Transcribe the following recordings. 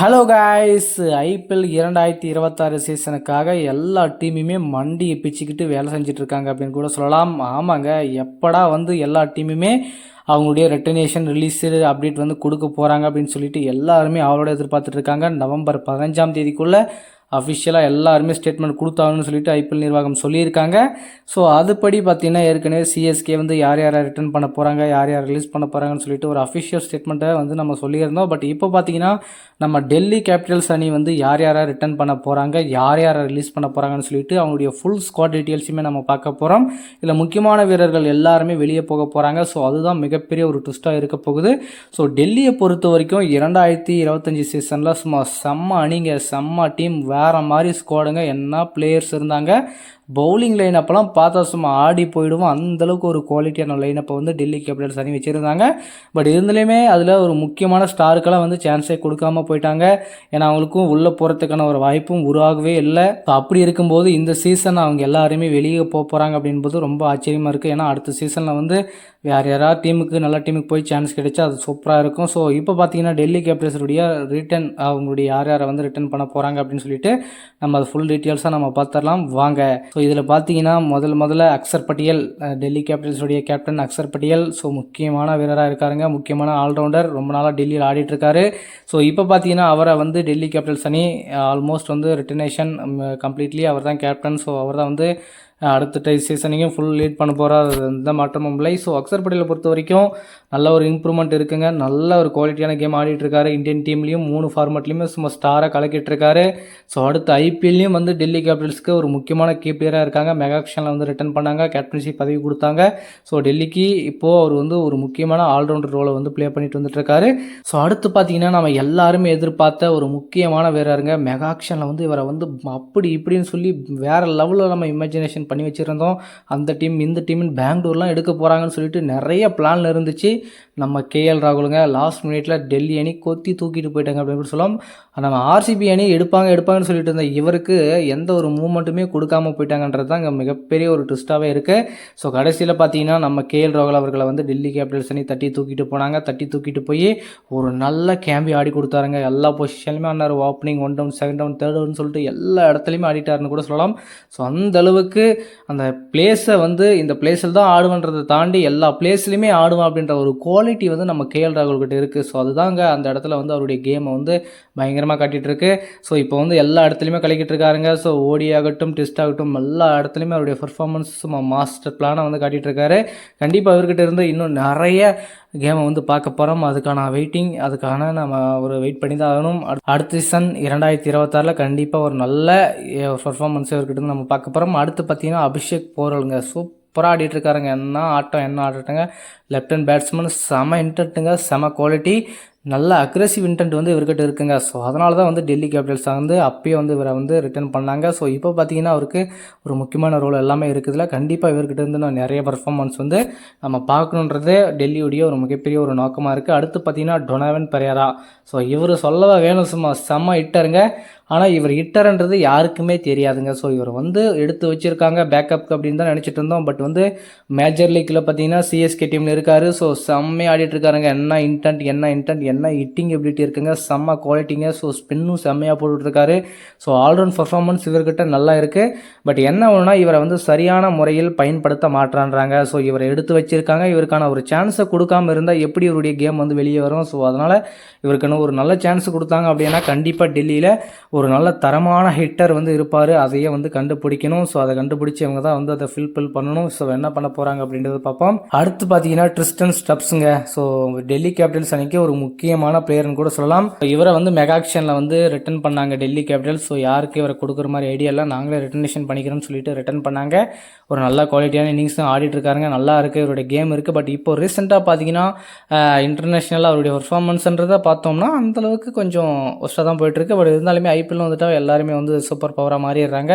Hello guys IPL இரண்டாயிரத்தி இருபத்தாறு சீசனுக்காக எல்லா டீமுமே மண்டியை பிச்சுக்கிட்டு வேலை செஞ்சுட்டு இருக்காங்க அப்படின்னு கூட சொல்லலாம். ஆமாங்க. எப்படா வந்து எல்லா டீமுமே அவங்களுடைய ரெட்டனேஷன் ரிலீஸு அப்டேட் வந்து கொடுக்க போகிறாங்க அப்படின்னு சொல்லிட்டு எல்லாருமே அவரோட எதிர்பார்த்துட்டு இருக்காங்க. நவம்பர் பதினஞ்சாம் தேதிக்குள்ளே அஃபிஷியலாக எல்லாருமே ஸ்டேட்மெண்ட் கொடுத்தாங்கன்னு சொல்லிட்டு ஐபிஎல் நிர்வாகம் சொல்லியிருக்காங்க. ஸோ அதுபடி பார்த்தீங்கன்னா ஏற்கனவே சிஎஸ்கே வந்து யார் யாரை ரிட்டர்ன் பண்ண போகிறாங்க யார் யார் ரிலீஸ் பண்ண போகிறாங்கன்னு சொல்லிட்டு ஒரு அஃபிஷியல் ஸ்டேட்மெண்ட்டை வந்து நம்ம சொல்லியிருந்தோம். பட் இப்போ பார்த்தீங்கன்னா நம்ம டெல்லி கேபிட்டல்ஸ் அணி வந்து யார் யாரை ரிட்டர்ன் பண்ண போகிறாங்க யார் யாரை ரிலீஸ் பண்ண போகிறாங்கன்னு சொல்லிட்டு அவங்களுடைய ஃபுல் ஸ்குவாட் டீட்டெயில்ஸுமே நம்ம பார்க்க போகிறோம் இதில் முக்கியமான வீரர்கள் எல்லாருமே வெளியே போக போகிறாங்க ஸோ அதுதான் மிகப்பெரிய ஒரு ட்விஸ்ட்டாக இருக்க போகுது. ஸோ டெல்லியை பொறுத்த வரைக்கும் இரண்டாயிரத்தி இருபத்தஞ்சி சீசனில் சும்மா செம்ம அணிங்க செம்ம டீம் வேறு மாதிரி ஸ்குவாடுங்க என்ன பிளேயர்ஸ் இருந்தாங்க. பவுலிங் லைன் அப்போலாம் பார்த்தா சும்மா ஆடி போயிடுவோம். அந்தளவுக்கு ஒரு குவாலிட்டியான லைனப்பை வந்து டெல்லி கேபிட்டல்ஸ் அணி வச்சுருந்தாங்க. பட் இருந்தாலுமே அதில் ஒரு முக்கியமான ஸ்டாருக்கெல்லாம் வந்து சான்ஸே கொடுக்காம போயிட்டாங்க. ஏன்னா அவங்களுக்கும் உள்ளே போகிறதுக்கான ஒரு வாய்ப்பும் உருவாகவே இல்லை. அப்படி இருக்கும்போது இந்த சீசன் அவங்க எல்லாருமே வெளியே போக போகிறாங்க அப்படின்றது ரொம்ப ஆச்சரியமாக இருக்குது ஏன்னா அடுத்த சீசனில் வந்து வேறு யாராவது டீமுக்கு நல்ல டீமுக்கு போய் சான்ஸ் கிடைச்சா அது சூப்பராக இருக்கும். ஸோ இப்போ பார்த்தீங்கன்னா டெல்லி கேபிட்டல்ஸுடைய ரிட்டர்ன் அவங்களுடைய யார் யாரை வந்து ரிட்டர்ன் பண்ண போகிறாங்க அப்படின்னு சொல்லிட்டு நம்ம அது ஃபுல் டீட்டெயில்ஸாக நம்ம பார்த்துடலாம். வாங்க. ஸோ இதில் பார்த்தீங்கன்னா முதல் முதல்ல அக்சர் பட்டியல் டெல்லி கேபிட்டல்ஸுடைய கேப்டன் அக்சர் பட்டியல். ஸோ முக்கியமான வீரராக இருக்காருங்க. முக்கியமான ஆல்ரவுண்டர். ரொம்ப நாளாக டெல்லியில் ஆடிட்டுருக்காரு ஸோ இப்போ பார்த்தீங்கன்னா அவரை வந்து டெல்லி கேபிட்டல்ஸ் அணி ஆல்மோஸ்ட் வந்து ரிட்டர்னேஷன் கம்ப்ளீட்லி அவர் தான் கேப்டன் ஸோ அவர் தான் வந்து அடுத்த டை சீசனையும் ஃபுல் லீட் பண்ண போகிறார் எந்த மாற்றமும் இல்லை. ஸோ அக்சர் பட்டேலை பொறுத்த வரைக்கும் நல்ல ஒரு இம்ப்ரூவ்மெண்ட் இருக்குங்க. நல்ல ஒரு குவாலிட்டியான கேம் ஆடிட்டுருக்காரு. இந்தியன் டீம்லேயும் மூணு ஃபார்மேட்லேயுமே சும்மா ஸ்டாராக கலக்கிட்டுருக்காரு. ஸோ அடுத்த ஐபிஎல்லையும் வந்து டெல்லி கேபிட்டல்ஸ்க்கு ஒரு முக்கியமான கீ பிளேயராக இருக்காங்க. மெகா ஆக்ஷனில் வந்து ரிட்டர்ன் பண்ணாங்க. கேப்டன்ஷிப் பதவி கொடுத்தாங்க. ஸோ டெல்லிக்கு இப்போது அவர் வந்து ஒரு முக்கியமான ஆல்ரவுண்டர் ரோலை வந்து ப்ளே பண்ணிட்டு வந்துட்டுருக்காரு. ஸோ அடுத்து பார்த்தீங்கன்னா நம்ம எல்லாருமே எதிர்பார்த்த ஒரு முக்கியமான வீரருங்க. மெகா ஆக்ஷனில் வந்து இவரை வந்து அப்படி இப்படின்னு சொல்லி வேறு லெவலில் நம்ம இமேஜினேஷன் பண்ணி வச்சுருந்தோம். அந்த டீம் இந்த டீம்னு பெங்களூர்லாம் எடுக்க போகிறாங்கன்னு சொல்லிட்டு நிறைய பிளான் இருந்துச்சு. நம்ம கேஎல் ராகுலுங்க லாஸ்ட் மினிட்ல டெல்லி அணி கொத்தி தூக்கிட்டு போயிட்டாங்க அப்படின்னு சொல்லலாம். நம்ம ஆர்சிபி அணி எடுப்பாங்க எடுப்பாங்கன்னு சொல்லிட்டு இருந்த இவருக்கு எந்த ஒரு மூமெண்ட்டுமே கொடுக்காம போயிட்டாங்கன்றது தான் இங்கே மிகப்பெரிய ஒரு ட்விஸ்ட்டாகவே இருக்குது ஸோ கடைசியில் பார்த்தீங்கன்னா நம்ம கேஎல் ராகுல் அவர்களை வந்து டெல்லி கேபிட்டல்ஸ் அணி தட்டி தூக்கிட்டு போனாங்க. தட்டி தூக்கிட்டு போய் ஒரு நல்ல கேம்பி ஆடி கொடுத்தாருங்க. எல்லா பொசிஷன்லையுமே ஆனார் opening one down second down third down சொல்லிட்டு எல்லா இடத்துலையுமே ஆடிட்டாருன்னு கூட சொல்லலாம். ஸோ அந்த அளவுக்கு அந்த பிளேஸை வந்து இந்த பிளேஸில் தான் ஆடுவன்றதை தாண்டி எல்லா பிளேஸ்லையுமே ஆடுவான் அப்படின்ற ஒரு குவாலிட்டி வந்து நம்ம கேஎல் ராகுல் கிட்ட இருக்குது ஸோ அதுதாங்க அந்த இடத்துல வந்து அவருடைய கேமை வந்து பயங்கரமாக காட்டிகிட்ருக்கு ஸோ இப்போ வந்து எல்லா இடத்துலையுமே கலக்கிட்டு இருக்காருங்க. ஸோ ஓடி ஆகட்டும் டெஸ்ட் ஆகட்டும் எல்லா இடத்துலையுமே அவருடைய பர்ஃபார்மன்ஸ் மாஸ்டர் பிளானை வந்து காட்டிகிட்ருக்காரு கண்டிப்பாக அவர்கிட்ட இருந்து இன்னும் நிறைய கேமை வந்து பார்க்க போகிறோம் அதுக்கான வெயிட்டிங் அதுக்கான நம்ம ஒரு வெயிட் பண்ணி தான் ஆகணும். அடுத்த சீசன் இரண்டாயிரத்தி இருபத்தாறில் கண்டிப்பாக ஒரு நல்ல பர்ஃபார்மன்ஸ் இருக்கட்டும் நம்ம பார்க்க போகிறோம் அடுத்து பார்த்தீங்கன்னா அபிஷேக் போரலுங்க சூப்பராக ஆடிட்டுருக்காருங்க என்ன ஆட்டம் என்ன ஆடட்டுங்க லெஃப்ட் ஹேண்ட் பேட்ஸ்மேன் செம இன்டென்ட்டுங்க செம குவாலிட்டி நல்ல அக்ரெசிவ் இன்டென்ட் வந்து இவர்கிட்ட இருக்குங்க. ஸோ அதனால தான் வந்து டெல்லி கேபிட்டல்ஸ் வந்து அப்பயே வந்து இவரை வந்து ரிட்டர்ன் பண்ணாங்க. ஸோ இப்போ பார்த்தீங்கன்னா அவருக்கு ஒரு முக்கியமான ரோல் எல்லாமே இருக்குதுல. கண்டிப்பாக இவர்கிட்ட இருந்து நான் நிறைய பர்ஃபார்மன்ஸ் வந்து நம்ம பார்க்கணுன்றது டெல்லியுடைய ஒரு மிகப்பெரிய ஒரு நோக்கமாக இருக்குது அடுத்து பார்த்தீங்கன்னா டொனாவன் பெரியாரா ஸோ இவர் சொல்லவா வேணும்? சும்மா செம்ம இட்டருங்க ஆனால் இவர் ஹிட்டர்ன்றது யாருக்குமே தெரியாதுங்க. ஸோ இவர் வந்து எடுத்து வச்சுருக்காங்க பேக்கப் அப்படின்னு தான் நினச்சிட்டு இருந்தோம். பட் வந்து மேஜர் லீக்கில் பார்த்தீங்கன்னா சிஎஸ்கே டீமில் இருக்காரு. ஸோ செம்மையாக ஆடிட்டு இருக்காருங்க. என்ன இன்டென்ட் என்ன இன்டென்ட் என்ன ஹிட்டிங் எபிலிட்டி இருக்குங்க. செம்ம குவாலிட்டிங்க ஸோ ஸ்பின்னும் செம்மையாக போட்டுட்ருக்காரு ஸோ ஆல்ரவுண்ட் பர்ஃபார்மன்ஸ் இவர்கிட்ட நல்லா இருக்குது பட் என்ன ஒன்றுனா இவரை வந்து சரியான முறையில் பயன்படுத்த மாட்டான்றாங்க. ஸோ இவரை எடுத்து வச்சிருக்காங்க. இவருக்கான ஒரு சான்ஸை கொடுக்காம இருந்தால் எப்படி இவருடைய கேம் வந்து வெளியே வரும்? ஸோ அதனால் இவருக்குன்னு ஒரு நல்ல சான்ஸ் கொடுத்தாங்க அப்படின்னா கண்டிப்பாக டெல்லியில் ஒரு நல்ல தரமான ஹிட்டர் வந்து இருப்பார். அதையே வந்து கண்டுபிடிக்கணும். ஸோ அதை கண்டுபிடிச்சி அவங்க தான் வந்து அதை ஃபில்ஃபில் பண்ணணும். ஸோ என்ன பண்ண போகிறாங்க அப்படின்றத பார்ப்போம். அடுத்து பார்த்தீங்கன்னா ட்ரிஸ்டன் ஸ்டப்ஸுங்க ஸோ டெல்லி கேபிட்டல்ஸ் அன்றைக்கி ஒரு முக்கியமான பிளேயர்னு கூட சொல்லலாம். இவரை வந்து மெகாக்ஷனில் வந்து ரிட்டர்ன் பண்ணாங்க டெல்லி கேபிட்டல்ஸ் ஸோ யாருக்கு இவரை கொடுக்குற மாதிரி ஐடியா நாங்களே ரிட்டர்னேஷன் பண்ணிக்கிறோம்னு சொல்லிட்டு ரிட்டர்ன் பண்ணாங்க. ஒரு நல்ல குவாலிட்டியான இன்னிங்ஸ் தான் ஆடிட்டு இருக்காருங்க. நல்லா இருக்குது இவருடைய கேம் இருக்குது பட் இப்போ ரீசெண்டாக பார்த்தீங்கன்னா இன்டர்நேஷ்னலாக அவருடைய பர்ஃபார்மன்ஸ்ன்றதை பார்த்தோம்னா அந்தளவுக்கு கொஞ்சம் ஒஸ்ட்டாக தான் போயிட்டுருக்கு பட் இருந்தாலுமே ஐ ஐபிஎல் வந்துட்டால் எல்லாருமே வந்து சூப்பர் பவராக மாறிடுறாங்க.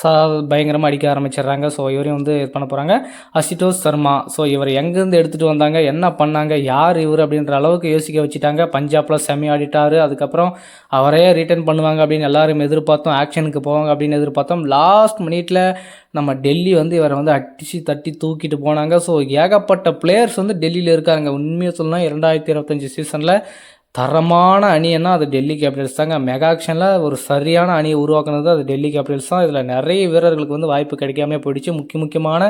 சா பயங்கரமாக அடிக்க ஆரம்பிச்சிடுறாங்க. ஸோ இவரையும் வந்து இது பண்ண போகிறாங்க அசிட்டோஸ் சர்மா. ஸோ இவர் எங்கேருந்து எடுத்துகிட்டு வந்தாங்க? என்ன பண்ணாங்க? யார் இவர் அப்படின்ற அளவுக்கு யோசிக்க வச்சுட்டாங்க. பஞ்சாப்பில் செமி ஆடிட்டார் அதுக்கப்புறம் அவரே ரிட்டர்ன் பண்ணுவாங்க அப்படின்னு எல்லாரும் எதிர்பார்த்தோம். ஆக்ஷனுக்கு போவாங்க அப்படின்னு எதிர்பார்த்தோம். லாஸ்ட் மினிட்ல நம்ம டெல்லி வந்து இவரை வந்து அடித்து தட்டி தூக்கிட்டு போனாங்க. ஸோ ஏகப்பட்ட பிளேயர்ஸ் வந்து டெல்லியில் இருக்காங்க. உண்மையை சொல்லணும் இரண்டாயிரத்தி இருபத்தஞ்சி சீசனில் தரமான அணின்னா அது டெல்லி கேபிட்டல்ஸ் தாங்க. மெகாக்ஷனில் ஒரு சரியான அணியை உருவாக்குனது அது டெல்லி கேபிட்டல்ஸ் தான். இதில் நிறைய வீரர்களுக்கு வந்து வாய்ப்பு கிடைக்காம போயிடுச்சு. முக்கிய முக்கியமான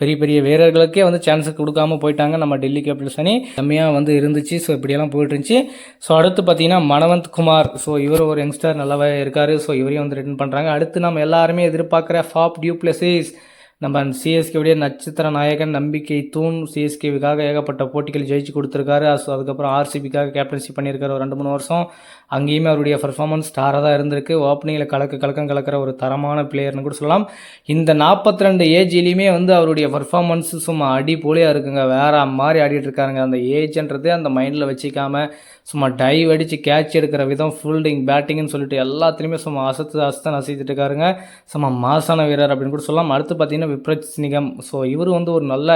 பெரிய பெரிய வீரர்களுக்கே வந்து சான்ஸ் கொடுக்காம போயிட்டாங்க நம்ம டெல்லி கேபிட்டல்ஸ் அணி. கம்மியாக வந்து இருந்துச்சு. ஸோ இப்படியெல்லாம் போயிட்டு இருந்துச்சு ஸோ அடுத்து பார்த்தீங்கன்னா மனவந்த் குமார். ஸோ இவர் ஒரு யங்ஸ்டர் நல்லாவே இருக்கார். ஸோ இவரையும் வந்து ரிட்டர்ன் பண்ணுறாங்க அடுத்து நம்ம எல்லாருமே எதிர்பார்க்குற ஃபாப் டியூப்ளஸிஸ் நம்ம சிஎஸ்கேவுடைய நட்சத்திர நாயகன் நம்பிக்கை தூண் சிஎஸ்கேவுக்காக ஏகப்பட்ட போட்டிகள் ஜெயிச்சு கொடுத்துருக்காரு. ஸோ அதுக்கப்புறம் ஆர்சிபிக்காக கேப்டன்சி பண்ணியிருக்காரு ஒரு ரெண்டு மூணு வருஷம். அங்கேயுமே அவருடைய பர்ஃபார்மன்ஸ் ஸ்டாராக தான் இருந்திருக்கு. ஓப்பனிங்கில் கலக்க கலக்கம் கலக்கிற ஒரு தரமான பிளேயர்னு கூட சொல்லலாம். இந்த நாற்பத்தி ரெண்டு ஏஜ்லேயுமே வந்து அவருடைய பர்ஃபார்மன்ஸ் சும்மா அடி போலியாக இருக்குங்க. வேறு மாதிரி ஆடிட்டு இருக்காருங்க. அந்த ஏஜ்ன்றது அந்த மைண்டில் வச்சுக்காம சும்மா டைவ் அடித்து கேட்ச் எடுக்கிற விதம் ஃபீல்டிங் பேட்டிங்னு சொல்லிட்டு எல்லாத்துலேயுமே சும்மா அசத்து அசத்தை நசித்துட்டு இருக்காருங்க. சும்மா மாசான வீரர் அப்படின்னு கூட சொல்லலாம். அடுத்து பார்த்தீங்கன்னா விப்ரஜ் நிகம் ஸோ இவர் வந்து ஒரு நல்ல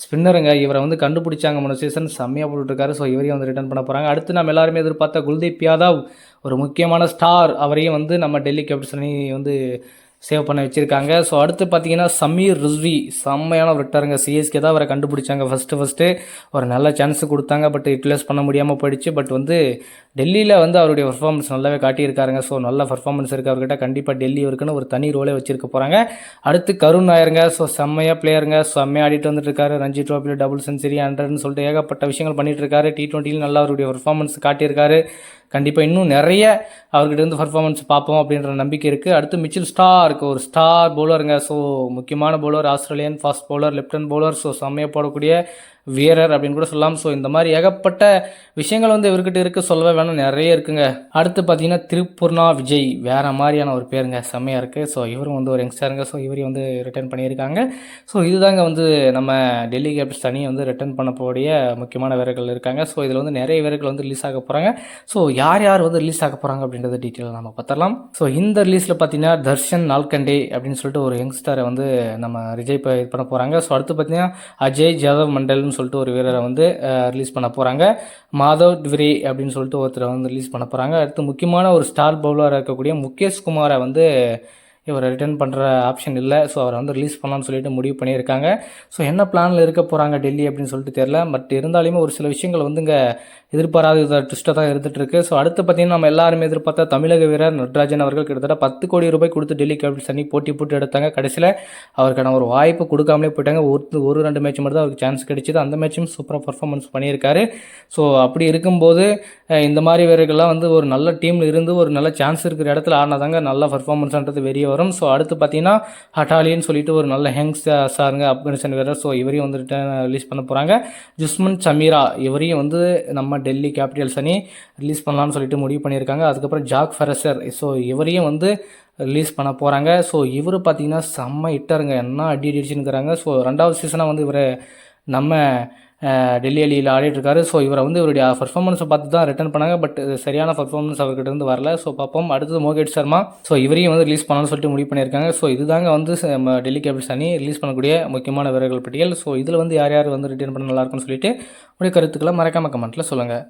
ஸ்பின்னருங்க இவரை வந்து கண்டுபிடிச்சாங்க மூணு சீசன் செம்மையாக போட்டுருக்காரு ஸோ இவரையும் வந்து ரிட்டர்ன் பண்ண போகிறாங்க அடுத்து நம்ம எல்லாருமே எதிர்பார்த்த குல்தீப் யாதவ் ஒரு முக்கியமான ஸ்டார் அவரையும் வந்து நம்ம டெல்லி கேபிட்டல்ஸ் அணி வந்து சேவ் பண்ண வச்சுருக்காங்க. ஸோ அடுத்து பார்த்தீங்கன்னா சமீர் ரிஸ்வி. செம்மையான ஒரு விட்டாருங்க சிஎஸ்கே தான் அவரை கண்டுபிடிச்சாங்க. ஃபஸ்ட்டு ஃபஸ்ட்டு ஒரு நல்ல சான்ஸ் கொடுத்தாங்க. பட் யூட்டிலைஸ் பண்ண முடியாமல் போயிடுச்சு. பட் வந்து டெல்லியில் வந்து அவருடைய பர்ஃபார்மன்ஸ் நல்லாவே காட்டியிருக்காருங்க. ஸோ நல்ல பர்ஃபார்மன்ஸ் இருக்குது அவர்கிட்ட கண்டிப்பாக டெல்லி இருக்குன்னு ஒரு தனி ரோலே வச்சிருக்க போகிறாங்க அடுத்து கருண் நாயருங்க. ஸோ செம்மையாக பிளேயருங்க செம்மையாக ஆடிட்டு வந்துட்டு இருக்காரு ரஞ்சி ட்ரோஃபியில் டபுள் சென்ச்சுரி ஹண்ட்ரட்னு சொல்லிட்டு ஏகப்பட்ட விஷயங்கள் பண்ணிட்டு இருக்காரு. டி டுவெண்ட்டியில் நல்லா அவருடைய பர்ஃபார்மன்ஸ் காட்டியிருக்காரு. கண்டிப்பாக இன்னும் நிறைய அவர்கிட்ட இருந்து பர்ஃபார்மன்ஸ் பார்ப்போம் அப்படின்ற நம்பிக்கை இருக்குது அடுத்து மிச்சில் ஸ்டார்க்கு ஒரு ஸ்டார் பவுலருங்க ஸோ முக்கியமான bowler Australian fast bowler left arm bowler so செம்மையாக போடக்கூடிய வீரர் அப்படின்னு கூட சொல்லலாம். ஸோ இந்த மாதிரி ஏகப்பட்ட விஷயங்கள் வந்து இவர்கிட்ட இருக்க. சொல்லவே வேணும். நிறைய இருக்குங்க. அடுத்து பார்த்தீங்கன்னா திருப்பூர்ணா விஜய். வேறு மாதிரியான ஒரு பேருங்க. செம்மையாக இருக்குது ஸோ இவரும் வந்து ஒரு யங்ஸ்டருங்க ஸோ இவரையும் வந்து ரிட்டர்ன் பண்ணியிருக்காங்க. ஸோ இதுதாங்க வந்து நம்ம டெல்லி கேபிட்ஸ் தனியை வந்து ரிட்டர்ன் பண்ணக்கூடிய முக்கியமான வீரர்கள் இருக்காங்க. ஸோ இதில் வந்து நிறைய வீரர்கள் வந்து ரிலீஸ் ஆக போகிறாங்க ஸோ யார் யார் வந்து ரிலீஸ் ஆக போகிறாங்க அப்படின்றத டீட்டெயில் நம்ம பார்த்துடலாம். ஸோ இந்த ரிலீஸில் பார்த்தீங்கன்னா தர்ஷன் நால்கண்டே அப்படின்னு சொல்லிட்டு ஒரு யங்ஸ்டரை வந்து நம்ம ரிஜய் இது பண்ண போகிறாங்க ஸோ அடுத்து பார்த்தீங்கன்னா அஜய் ஜாதவ் மண்டல்னு சொல்லிட்டு ஒரு வீரரை வந்து ரிலீஸ் பண்ண போகிறாங்க மாதவ் ட்விரே அப்படின்னு சொல்லிட்டு ஒருத்தரை வந்து ரிலீஸ் பண்ண போகிறாங்க அடுத்து முக்கியமான ஒரு ஸ்டார் பவுலராக இருக்கக்கூடிய முகேஷ் குமாரை வந்து இவரை ரிட்டர்ன் பண்ணுற ஆப்ஷன் இல்லை. ஸோ அவரை வந்து ரிலீஸ் பண்ணலாம்னு சொல்லிட்டு முடிவு பண்ணியிருக்காங்க. ஸோ என்ன பிளானில் இருக்க போகிறாங்க டெல்லி அப்படின்னு சொல்லிட்டு தெரில பட் இருந்தாலுமே ஒரு சில விஷயங்கள் வந்து இங்கே எதிர்பாராத ட்விஸ்ட்டாக தான் இருந்துட்டு இருக்கு. ஸோ அடுத்து பார்த்தீங்கன்னா நம்ம எல்லாருமே எதிர்பார்த்த தமிழக வீரர் நட்ராஜன் அவர்கள் கிட்டத்தட்ட பத்து கோடி ரூபாய் கொடுத்து டெல்லி கேபிட்டல்ஸ் அணி போட்டி போட்டு எடுத்தாங்க. கடைசியில் அவருக்கான ஒரு வாய்ப்பு கொடுக்காமலே போயிட்டாங்க. ஒரு ஒரு ரெண்டு மேட்ச் மட்டும் தான் அவருக்கு சான்ஸ் கிடைச்சிது. அந்த மேட்சும் சூப்பராக பர்ஃபார்மன்ஸ் பண்ணியிருக்காரு. ஸோ அப்படி இருக்கும்போது இந்த மாதிரி வீரர்கள்லாம் வந்து ஒரு நல்ல டீமில் இருந்து ஒரு நல்ல சான்ஸ் இருக்கிற இடத்துல ஆடினாதாங்க நல்ல பர்ஃபார்மன்ஸ்ன்றது வெளியே வரும். ஸோ அடுத்து பார்த்தீங்கன்னா ஹட்டாலின்னு சொல்லிட்டு ஒரு நல்ல ஹேங்ஸ் சாருங்க ஆப்கானிஸ்தான் வீரர் ஸோ இவரையும் வந்து ரிலீஸ் பண்ண போகிறாங்க ஜுஸ்மன் சமீரா இவரையும் வந்து நம்ம டெல்லி கேபிட்டல்ஸ் அணி ரிலீஸ் பண்ணலாம்னு சொல்லிட்டு முடிவு பண்ணியிருக்காங்க. அதுக்கப்புறம் ஜாக் ஃபெரசர் ஸோ இவரையும் வந்து ரிலீஸ் பண்ண போகிறாங்க ஸோ இவர் பார்த்தீங்கன்னா செம்ம இட்டாருங்க என்ன அடி அடிச்சுன்னுக்கிறாங்க. ஸோ ரெண்டாவது சீசனாக வந்து இவர் நம்ம டெல்லி அலியில் ஆடிட்டுருக்காரு. ஸோ இவரை வந்து இவருடைய பர்ஃபார்மன்ஸை பார்த்து தான் ரிட்டர்ன் பண்ணாங்க பட் சரியான பர்ஃபார்மன்ஸ் அவர்கிட்ட இருந்து வரல. ஸோ பார்ப்போம். அடுத்தது மோகேட் சர்மா. ஸோ இவரையும் வந்து ரிலீஸ் பண்ணணும்னு சொல்லிட்டு முடிவு பண்ணியிருக்காங்க. ஸோ இதுதாங்க வந்து நம்ம டெல்லி கேபிள்ஸ் அணி ரிலீஸ் பண்ணக்கூடிய முக்கியமான வீரர்கள் பட்டியல். ஸோ இதில் வந்து யார் யார் வந்து ரிட்டர்ன் பண்ண நல்லாயிருக்குன்னு சொல்லிட்டு உடைய கருத்துக்களை மறக்காம கமெண்ட்டில் சொல்லுங்கள்